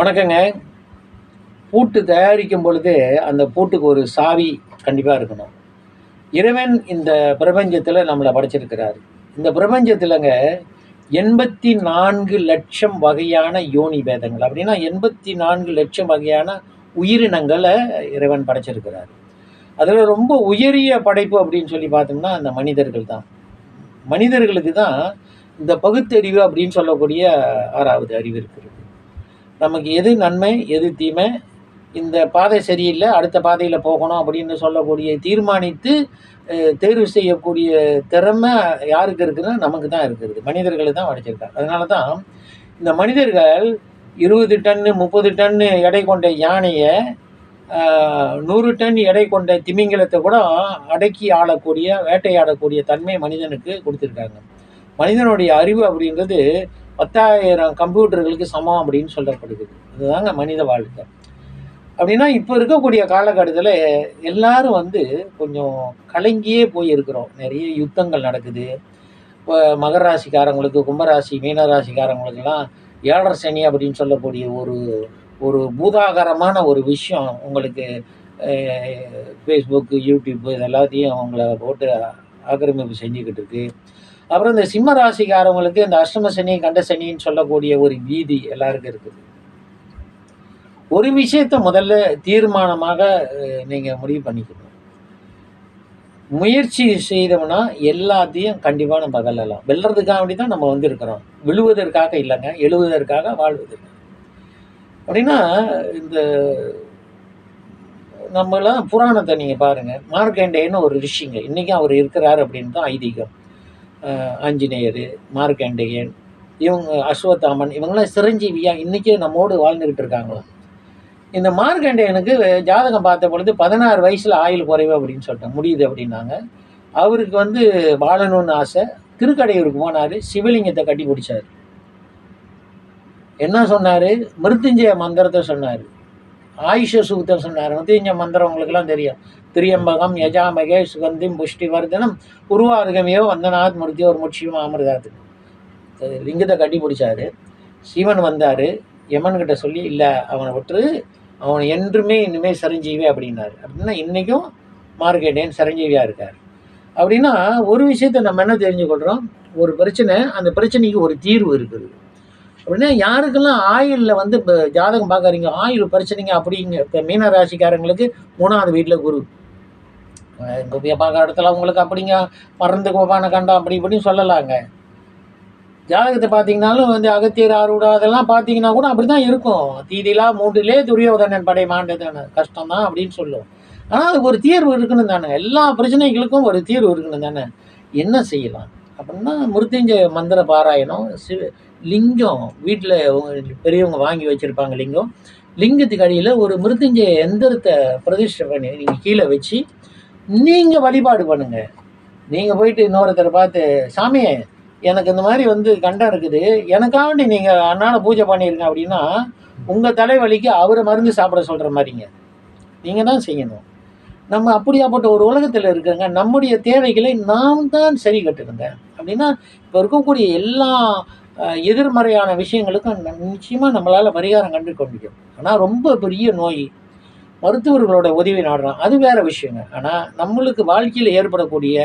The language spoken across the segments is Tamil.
வணக்கங்க. பூட்டு தயாரிக்கும் பொழுது அந்த பூட்டுக்கு ஒரு சாவி கண்டிப்பாக இருக்கணும். இறைவன் இந்த பிரபஞ்சத்தில் நம்மளை படைச்சிருக்கிறார். இந்த பிரபஞ்சத்திலங்க எண்பத்தி நான்கு லட்சம் வகையான யோனி பேதங்கள் அப்படின்னா எண்பத்தி நான்கு லட்சம் வகையான உயிரினங்களை இறைவன் படைச்சிருக்கிறார். அதில் ரொம்ப உயரிய படைப்பு அப்படின்னு சொல்லி பார்த்தோம்னா அந்த மனிதர்கள் தான். மனிதர்களுக்கு தான் இந்த பகுத்தறிவு அப்படின்னு சொல்லக்கூடிய ஆறாவது அறிவு இருக்கிறது நமக்கு எது நன்மை எது தீமை இந்த பாதை சரியில்லை அடுத்த பாதையில் போகணும் அப்படின்னு சொல்லக்கூடிய தீர்மானித்து தேர்வு செய்யக்கூடிய திறமை யாருக்கு இருக்குன்னா நமக்கு தான் இருக்கிறது மனிதர்களை தான் வடிச்சிருக்காங்க. அதனால தான் இந்த மனிதர்கள் இருபது டன்னு முப்பது டன்னு எடை கொண்ட யானையை நூறு டன் எடை கொண்ட திமிங்கலத்தை கூட அடக்கி ஆளக்கூடிய வேட்டையாடக்கூடிய தன்மை மனிதனுக்கு கொடுத்துருக்காங்க. மனிதனுடைய அறிவு அப்படின்றது பத்தாயிரம் கம்ப்யூட்டர்களுக்கு சமம் அப்படின்னு சொல்லப்படுது அதுதாங்க மனித வாழ்க்கை. அப்படின்னா இப்போ இருக்கக்கூடிய காலகட்டத்தில் எல்லாரும் வந்து கொஞ்சம் கலங்கியே போயிருக்கிறோம். நிறைய யுத்தங்கள் நடக்குது. இப்போ மகர ராசிக்காரங்களுக்கு கும்பராசி மீனராசிக்காரங்களுக்கெல்லாம் ஏழர் சனி அப்படின்னு சொல்லக்கூடிய ஒரு ஒரு பூதாகரமான ஒரு விஷயம் உங்களுக்கு ஃபேஸ்புக்கு யூடியூப்பு இது எல்லாத்தையும் அவங்கள போட்டு ஆக்கிரமிப்பு செஞ்சுக்கிட்டு இருக்கு. அப்புறம் இந்த சிம்ம ராசிக்காரவங்களுக்கு இந்த அஷ்டம சனி கண்ட சனின்னு சொல்லக்கூடிய ஒரு வீதி எல்லாருக்கும் இருக்குது. ஒரு விஷயத்தை முதல்ல தீர்மானமாக நீங்கள் முடிவு பண்ணிக்கணும். முயற்சி செய்தோம்னா எல்லாத்தையும் கண்டிப்பாக நம்ம வெல்லலாம் வெல்றதுக்காக வேண்டி தான் நம்ம வந்திருக்கிறோம். விழுவதற்காக இல்லைங்க எழுவதற்காக வாழ்வதற்கு. அப்படின்னா இந்த நம்மளாம் புராணத்தை நீங்கள் பாருங்கள் மார்க்கண்டேயன்னு ஒரு ரிஷிங்க. இன்றைக்கும் அவர் இருக்கிறார் அப்படின்னு தான் ஐதீகம். ஆஞ்சநேயர் மார்க்கண்டேயன் இவங்க அஸ்வத்தாமன் இவங்கெல்லாம் சிரஞ்சீவியாக இன்றைக்கும் நம்மோடு வாழ்ந்துக்கிட்டு இருக்காங்களாம். இந்த மார்க்கண்டேயனுக்கு ஜாதகம் பார்த்த பொழுது பதினாறு வயசில் ஆயுள் குறைவு அப்படின்னு சொல்லிட்டேன் முடியுது அப்படின்னாங்க. அவருக்கு வந்து வாழணும்னு ஆசை. திருக்கடையூருக்கு போனார். சிவலிங்கத்தை கட்டி பிடிச்சார். என்ன சொன்னார்? மிருத்துஞ்சய மந்திரத்தை சொன்னார். ஆயுஷ சூக்தம் சொன்னார் மிருத்துஞ்சய மந்திரம் உங்களுக்குலாம் தெரியும். திரியம்பகம் யஜாமகே சுகந்திம் புஷ்டி வர்தனம் உருவாருகமையோ வந்தநாத் மூர்த்தியோ ஒரு முட்சியும் அமிர்தாது. லிங்கத்தை கட்டி பிடிச்சாரு. சிவன் வந்தார். யமன்கிட்ட சொல்லி இல்லை அவனை விட்டு அவன் என்றுமே இனிமேல் சரஞ்சீவி அப்படின்னாரு. அப்படின்னா இன்றைக்கும் மார்க்கெட்டேன் சரஞ்சீவியாக இருக்கார். அப்படின்னா ஒரு விஷயத்தை நம்ம என்ன தெரிஞ்சுக்கொள்கிறோம் ஒரு பிரச்சனை அந்த பிரச்சனைக்கு ஒரு தீர்வு இருக்குது. அப்படின்னா யாருக்கெல்லாம் ஆயுளில் வந்து இப்போ ஜாதகம் பார்க்குறீங்க ஆயுள் பிரச்சனைங்க அப்படிங்க இப்போ மீன ராசிக்காரங்களுக்கு மூணாவது வீட்டில் குரு. இங்கே பார்க்குற இடத்துல உங்களுக்கு அப்படிங்க மறந்து கோபான கண்டம் அப்படி இப்படின்னு சொல்லலாங்க. ஜாதகத்தை பார்த்தீங்கன்னாலும் வந்து அகத்தியர் ஆறுடா அதெல்லாம் பார்த்தீங்கன்னா கூட அப்படி தான் இருக்கும். தீதிலா மூன்றிலே துரியோதனன் படை மாண்டதான கஷ்டம் தான் அப்படின்னு சொல்லும் ஆனால் அதுக்கு ஒரு தீர்வு இருக்கணும் தானே. எல்லா பிரச்சனைகளுக்கும் ஒரு தீர்வு இருக்கணும் தானே. என்ன செய்யலாம்? அப்படின்னா மிருத்யுஞ்சய மந்திர பாராயணம் சிவ லிங்கம் வீட்டில் பெரியவங்க வாங்கி வச்சுருப்பாங்க லிங்கம். லிங்கத்துக்கு அடியில் ஒரு மிருத்யுஞ்சய எந்திரத்தை பிரதிஷ்டை பண்ணி நீங்கள் கீழே வச்சு நீங்கள் வழிபாடு பண்ணுங்கள் நீங்கள் போயிட்டு இன்னொருத்தரை பார்த்து சாமியே எனக்கு இந்த மாதிரி வந்து கண்டம் இருக்குது. எனக்காண்டி நீங்கள் அன்னாட பூஜை பண்ணியிருங்க அப்படின்னா உங்கள் தலைவலிக்கு அவரை மருந்து சாப்பிட சொல்கிற மாதிரிங்க. நீங்கள் தான் செய்யணும். நம்ம அப்படியாப்பட்ட ஒரு உலகத்தில் இருக்கங்க நம்முடைய தேவைகளை நாம் தான் சரி கட்டுருங்க அப்படின்னா இப்போ இருக்கக்கூடிய எல்லா எதிர்மறையான விஷயங்களுக்கும் நிச்சயமாக நம்மளால் பரிகாரம் கண்டுக்க முடியும். ஆனால் ரொம்ப பெரிய நோய் மருத்துவர்களோட உதவி நாடுறோம் அது வேற விஷயங்க. ஆனால் நம்மளுக்கு வாழ்க்கையில் ஏற்படக்கூடிய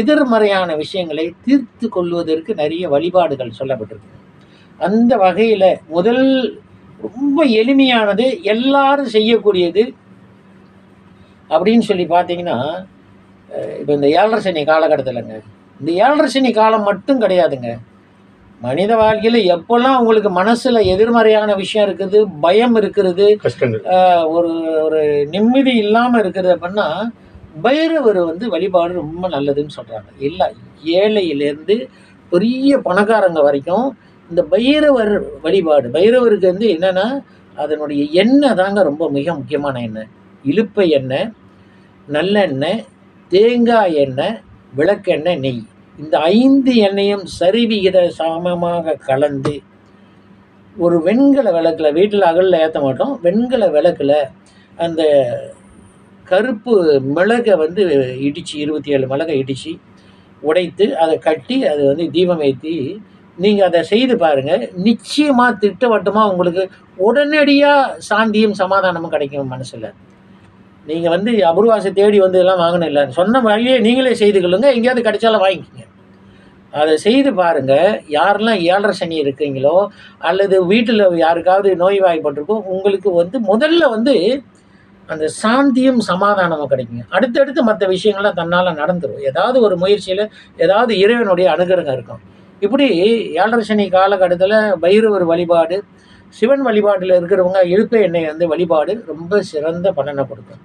எதிர்மறையான விஷயங்களை தீர்த்து கொள்வதற்கு நிறைய வழிபாடுகள் சொல்லப்பட்டிருக்கு. அந்த வகையில் முதல் ரொம்ப எளிமையானது எல்லாரும் செய்யக்கூடியது அப்படின்னு சொல்லி பார்த்தீங்கன்னா இப்போ இந்த ஏழரை சனி காலகட்டத்தில்ங்க. இந்த ஏழரை சனி காலம் மட்டும் கிடையாதுங்க. மனித வாழ்க்கையில் எப்போல்லாம் உங்களுக்கு மனசில் எதிர்மறையான விஷயம் இருக்குது பயம் இருக்கிறது ஒரு ஒரு நிம்மதி இல்லாமல் இருக்குது அப்படின்னா பைரவர் வந்து வழிபாடு ரொம்ப நல்லதுன்னு சொல்கிறாங்க இல்லை ஏழையிலேருந்து பெரிய பணக்காரங்க வரைக்கும் இந்த பைரவர் வழிபாடு பைரவருக்கு வந்து என்னென்னா அதனுடைய எண்ணெய் தாங்க ரொம்ப மிக முக்கியமான எண்ணெய். இலுப்பை எண்ணெய் நல்லெண்ணெய் தேங்காய் எண்ணெய் விளக்கெண்ணெய் நெய். இந்த ஐந்து எண்ணெயும் சரிவிகித சமமாக கலந்து ஒரு வெண்கல விளக்கில் வீட்டில் அகலில் ஏற்ற மாட்டோம். வெண்கல விளக்கில் அந்த கருப்பு மிளகை வந்து இடித்து இருபத்தி ஏழு மிளகை இடித்து உடைத்து அதை கட்டி அதை வந்து தீபம் ஏற்றி நீங்கள் அதை செய்து பாருங்கள் நிச்சயமாக திட்டவட்டமாக உங்களுக்கு உடனடியாக சாந்தியும் சமாதானமும் கிடைக்கும் மனசில். நீங்கள் வந்து அபூர்வாசை தேடி வந்து எல்லாம் வாங்கணும் இல்லை. சொன்ன வழியே நீங்களே செய்து கொள்ளுங்கள் எங்கேயாவது கிடைச்சாலும் வாங்கிக்கோங்க. அதை செய்து பாருங்கள் யாரெல்லாம் ஏழரை சனி இருக்கீங்களோ அல்லது வீட்டில் யாருக்காவது நோய்வாய்ப்பட்டிருக்கோ உங்களுக்கு வந்து முதல்ல வந்து அந்த சாந்தியும் சமாதானமும் கிடைக்குங்க. அடுத்தடுத்து மற்ற விஷயங்கள்லாம் தன்னால் நடந்துடும் ஏதாவது ஒரு முயற்சியில் ஏதாவது இறைவனுடைய அனுகிரகம் இருக்கும். இப்படி ஏழரை சனி காலகட்டத்தில் பைரவர் வழிபாடு சிவன் வழிபாட்டில் இருக்கிறவங்க இழுப்பு எண்ணெய் வந்து வழிபாடு ரொம்ப சிறந்த பலனை கொடுக்கும்.